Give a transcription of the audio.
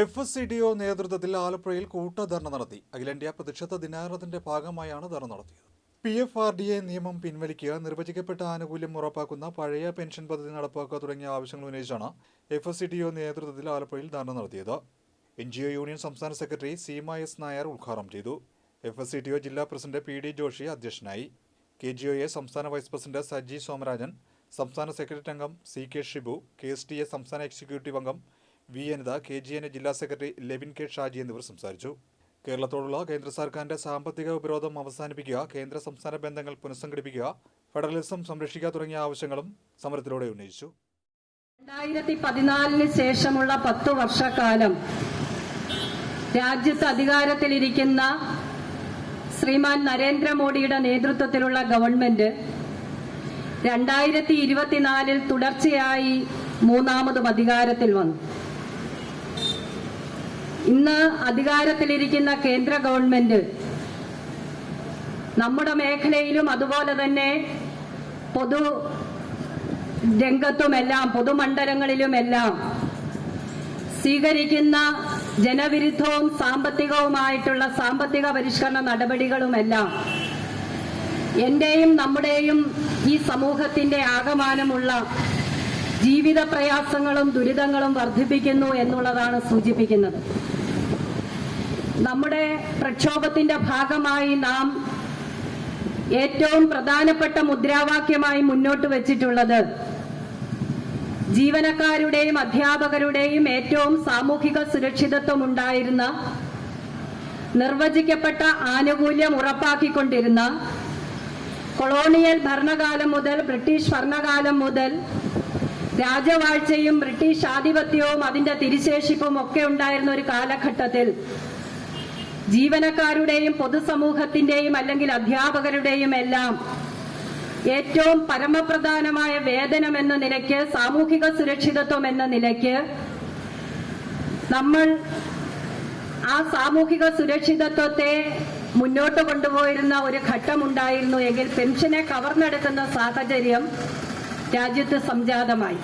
F S C D O നേതൃത്വത്തിൽ ആലപ്പുഴയിൽ കൂട്ടധർണ നടത്തി. അഖിലേന്ത്യാ പ്രതിഷേധ ദിനാചരണത്തിന്റെ ഭാഗമായാണ് ധർണ നടത്തിയത്. P F R D A നിയമം പിൻവലിക്കുക നിർവചിക്കപ്പെട്ട ആനുകൂല്യം ഉറപ്പാക്കുന്ന പഴയ പെൻഷൻ പദ്ധതി നടപ്പാക്കുക തുടങ്ങിയ ആവശ്യങ്ങൾ ഉന്നയിച്ചാണ് F S C D O നേതൃത്വത്തിൽ ആലപ്പുഴയിൽ ധർണ നടത്തിയത്. എൻ ജി ഒ യൂണിയൻ സംസ്ഥാന സെക്രട്ടറി സീമ എസ് നായർ ഉദ്ഘാടനം ചെയ്തു. F S C D O ജില്ലാ പ്രസിഡന്റ് പി ഡി ജോഷി അധ്യക്ഷനായി. കെ ജി ഒ എ സംസ്ഥാന വൈസ് പ്രസിഡന്റ് സജി സോമരാജൻ സംസ്ഥാന സെക്രട്ടറി അംഗം C K Shibu K S T A സംസ്ഥാന എക്സിക്യൂട്ടീവ് അംഗം V Anitha K G N ജില്ലാ സെക്രട്ടറി ലെവിൻ കെ ഷാജി എന്നിവർ സംസാരിച്ചു. കേരളത്തോടുള്ള കേന്ദ്ര സർക്കാരിന്റെ സാമ്പത്തിക ഉപരോധം അവസാനിപ്പിക്കുക കേന്ദ്ര സംസ്ഥാന ബന്ധങ്ങൾ പുനഃസംഘടിപ്പിക്കുക ഫെഡറലിസം സംരക്ഷിക്കുക തുടങ്ങിയ ആവശ്യങ്ങളും സമരത്തിലൂടെ ഉന്നയിച്ചു. രണ്ടായിരത്തി പതിനാലിന് ശേഷമുള്ള പത്ത് വർഷക്കാലം രാജ്യത്ത് അധികാരത്തിലിരിക്കുന്ന ശ്രീമാൻ നരേന്ദ്രമോദിയുടെ നേതൃത്വത്തിലുള്ള ഗവൺമെന്റ് രണ്ടായിരത്തി ഇരുപത്തിനാലിൽ തുടർച്ചയായി മൂന്നാമതും അധികാരത്തിൽ വന്നു. ഇന്ന് അധികാരത്തിലിരിക്കുന്ന കേന്ദ്ര ഗവൺമെന്റ് നമ്മുടെ മേഖലയിലും അതുപോലെ തന്നെ പൊതു രംഗത്തുമെല്ലാം പൊതുമണ്ഡലങ്ങളിലുമെല്ലാം സ്വീകരിക്കുന്ന ജനവിരുദ്ധവും സാമ്പത്തികവുമായിട്ടുള്ള സാമ്പത്തിക പരിഷ്കരണ നടപടികളുമെല്ലാം എന്റെയും നമ്മുടെയും ഈ സമൂഹത്തിന്റെ ആകമാനമുള്ള ജീവിത പ്രയാസങ്ങളും ദുരിതങ്ങളും വർദ്ധിപ്പിക്കുന്നു എന്നുള്ളതാണ് സൂചിപ്പിക്കുന്നത്. നമ്മുടെ പ്രക്ഷോഭത്തിന്റെ ഭാഗമായി നാം ഏറ്റവും പ്രധാനപ്പെട്ട മുദ്രാവാക്യമായി മുന്നോട്ട് വെച്ചിട്ടുള്ളത് ജീവനക്കാരുടെയും അധ്യാപകരുടെയും ഏറ്റവും സാമൂഹിക സുരക്ഷിതത്വം ഉണ്ടായിരുന്ന നിർവചിക്കപ്പെട്ട ആനുകൂല്യം ഉറപ്പാക്കിക്കൊണ്ടിരുന്ന കൊളോണിയൽ ഭരണകാലം മുതൽ ബ്രിട്ടീഷ് ഭരണകാലം മുതൽ രാജവാഴ്ചയും ബ്രിട്ടീഷ് ആധിപത്യവും അതിന്റെ തിരിശേഷിപ്പും ഒക്കെ ഉണ്ടായിരുന്ന ഒരു കാലഘട്ടത്തിൽ ജീവനക്കാരുടെയും പൊതുസമൂഹത്തിന്റെയും അല്ലെങ്കിൽ അധ്യാപകരുടെയും എല്ലാം ഏറ്റവും പരമപ്രധാനമായ വേതനം എന്ന നിലയ്ക്ക് സാമൂഹിക സുരക്ഷിതത്വം എന്ന നിലയ്ക്ക് നമ്മൾ ആ സാമൂഹിക സുരക്ഷിതത്വത്തെ മുന്നോട്ട് കൊണ്ടുപോയിരുന്ന ഒരു ഘട്ടമുണ്ടായിരുന്നു. എങ്കിൽ പെൻഷനെ കവർന്നെടുക്കുന്ന സാഹചര്യം രാജ്യത്ത് സംജാതമായി.